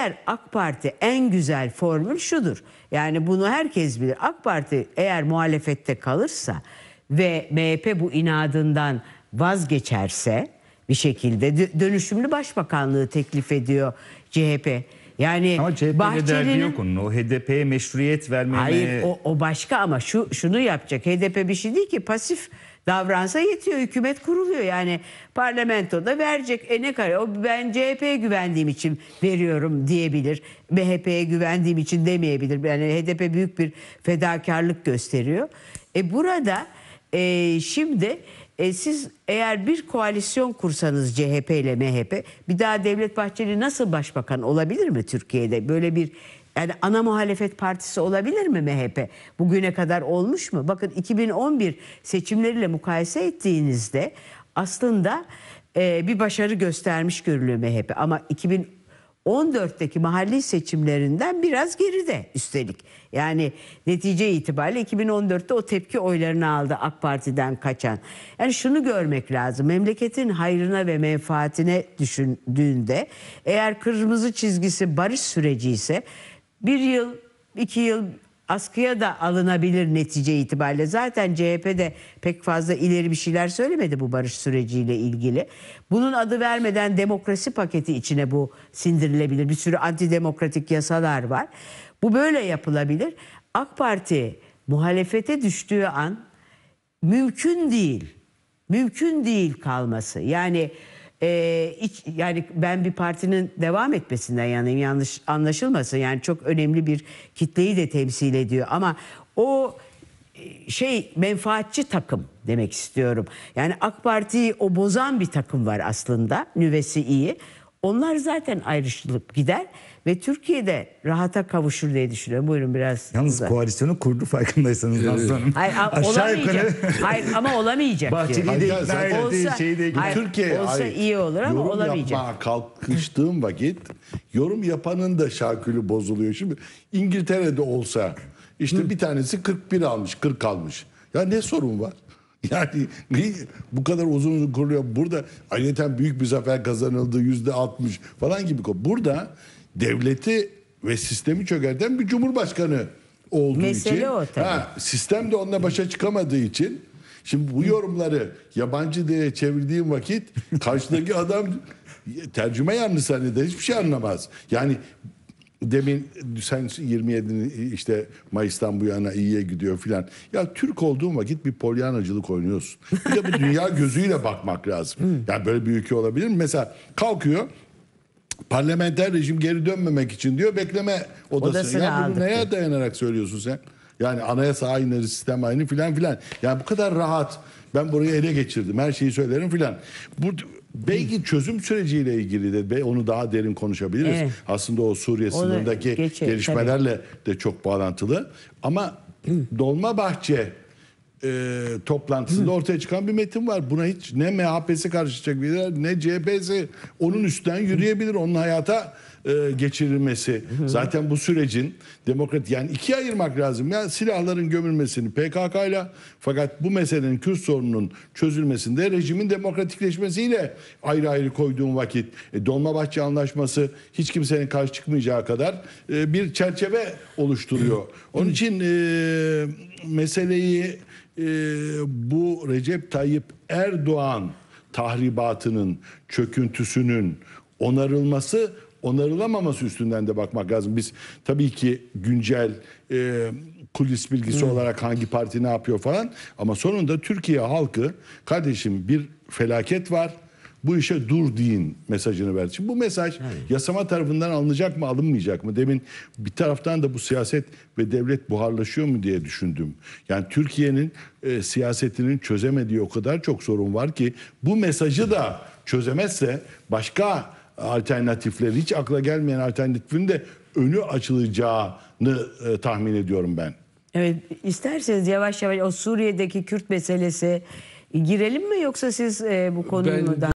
eğer AK Parti en güzel formül şudur. Yani bunu herkes bilir. AK Parti eğer muhalefette kalırsa ve MHP bu inadından vazgeçerse bir şekilde dö- dönüşümlü başbakanlığı teklif ediyor CHP. Yani Ama CHP'de derdi Bahçeli'nin yok onun. O HDP'ye meşruiyet vermeye... Hayır o, o başka ama şu şunu yapacak. HDP bir şey değil ki pasif davransa yetiyor. Hükümet kuruluyor. Yani parlamentoda verecek. E ne kadar? O ben CHP'ye güvendiğim için veriyorum diyebilir. MHP'ye güvendiğim için demeyebilir. Yani HDP büyük bir fedakarlık gösteriyor. E burada e, şimdi e, siz eğer bir koalisyon kursanız CHP ile MHP bir daha Devlet Bahçeli nasıl başbakan olabilir mi Türkiye'de? Böyle bir yani ana muhalefet partisi olabilir mi MHP? Bugüne kadar olmuş mu? Bakın 2011 seçimleriyle mukayese ettiğinizde aslında e, bir başarı göstermiş görülüyor MHP. Ama 2014'teki mahalli seçimlerinden biraz geride üstelik. Yani netice itibariyle 2014'te o tepki oylarını aldı AK Parti'den kaçan. Yani şunu görmek lazım. Memleketin hayrına ve menfaatine düşündüğünde eğer kırmızı çizgisi barış süreci ise bir yıl, iki yıl askıya da alınabilir netice itibariyle. Zaten CHP de pek fazla ileri bir şeyler söylemedi bu barış süreciyle ilgili. Bunun adı vermeden demokrasi paketi içine bu sindirilebilir. Bir sürü antidemokratik yasalar var. Bu böyle yapılabilir. AK Parti muhalefete düştüğü an mümkün değil. Mümkün değil kalması. Yani e, iç, yani ben bir partinin devam etmesinden yanayım yanlış anlaşılmasın. Yani çok önemli bir kitleyi de temsil ediyor ama o e, şey menfaatçi takım demek istiyorum. Yani AK Parti'yi o bozan bir takım var aslında. Nüvesi iyi. Onlar zaten ayrışılıp gider ve Türkiye'de rahata kavuşur diye düşünüyorum. Buyurun biraz. Yalnız uzak. koalisyonu kurdu farkındaysanız Nazlı Hanım. Hayır, Aşağı olamayacak. yukarı Hayır ama olamayacak. Bahçeli'yi de ikna zaten- etti, Olsa- şeyi de ikna Hayır, Türkiye olsa hayır, iyi olur ama yorum olamayacak. yapmaya kalkıştığım vakit yorum yapanın da şarkülü bozuluyor. Şimdi İngiltere'de olsa işte bir tanesi 41 almış 40 almış. Ya ne sorun var? Yani bu kadar uzun uzun kuruluyor. Burada ayrıca büyük bir zafer kazanıldı yüzde 60 falan gibi. Burada devleti ve sistemi çökerten bir cumhurbaşkanı olduğu Mesele için. o tabii. Ha, sistem de onunla başa çıkamadığı için şimdi bu yorumları yabancı diye çevirdiğim vakit karşıdaki adam tercüme yanlış zanneder hiçbir şey anlamaz. Yani demin sen 27 işte Mayıs'tan bu yana iyiye gidiyor filan. Ya Türk olduğun vakit bir polyanacılık oynuyorsun. Bir de bu dünya gözüyle bakmak lazım. Yani böyle bir ülke olabilir mi? Mesela kalkıyor parlamenter rejim geri dönmemek için diyor bekleme odası. Ya bunu neye diyor. dayanarak söylüyorsun sen? Yani anayasa aynı, sistem aynı filan filan. Yani bu kadar rahat. Ben burayı ele geçirdim. Her şeyi söylerim filan. Bu belki çözüm süreciyle ilgili de onu daha derin konuşabiliriz. Evet. Aslında o Suriye sınırındaki geçe- gelişmelerle de çok bağlantılı. Ama Dolmabahçe e, toplantısında ortaya çıkan bir metin var. Buna hiç ne MHP'si karışacak bir ne CHP'si onun üstten yürüyebilir. Onun hayata e, geçirilmesi. Zaten bu sürecin demokrat yani ikiye ayırmak lazım. Ya silahların gömülmesini PKK ile fakat bu meselenin Kürt sorununun çözülmesinde rejimin demokratikleşmesiyle ayrı ayrı koyduğum vakit e, Dolmabahçe Anlaşması hiç kimsenin karşı çıkmayacağı kadar e, bir çerçeve oluşturuyor. Onun için e, meseleyi e, bu Recep Tayyip Erdoğan tahribatının, çöküntüsünün onarılması, onarılamaması üstünden de bakmak lazım. Biz tabii ki güncel e, kulis bilgisi olarak hangi parti ne yapıyor falan ama sonunda Türkiye halkı kardeşim bir felaket var. Bu işe dur deyin mesajını verdi. Şimdi bu mesaj yasama tarafından alınacak mı alınmayacak mı? Demin bir taraftan da bu siyaset ve devlet buharlaşıyor mu diye düşündüm. Yani Türkiye'nin e, siyasetinin çözemediği o kadar çok sorun var ki bu mesajı da çözemezse başka alternatifler hiç akla gelmeyen alternatifin de önü açılacağını e, tahmin ediyorum ben. Evet, isterseniz yavaş yavaş o Suriye'deki Kürt meselesi girelim mi yoksa siz e, bu konuyu Ben-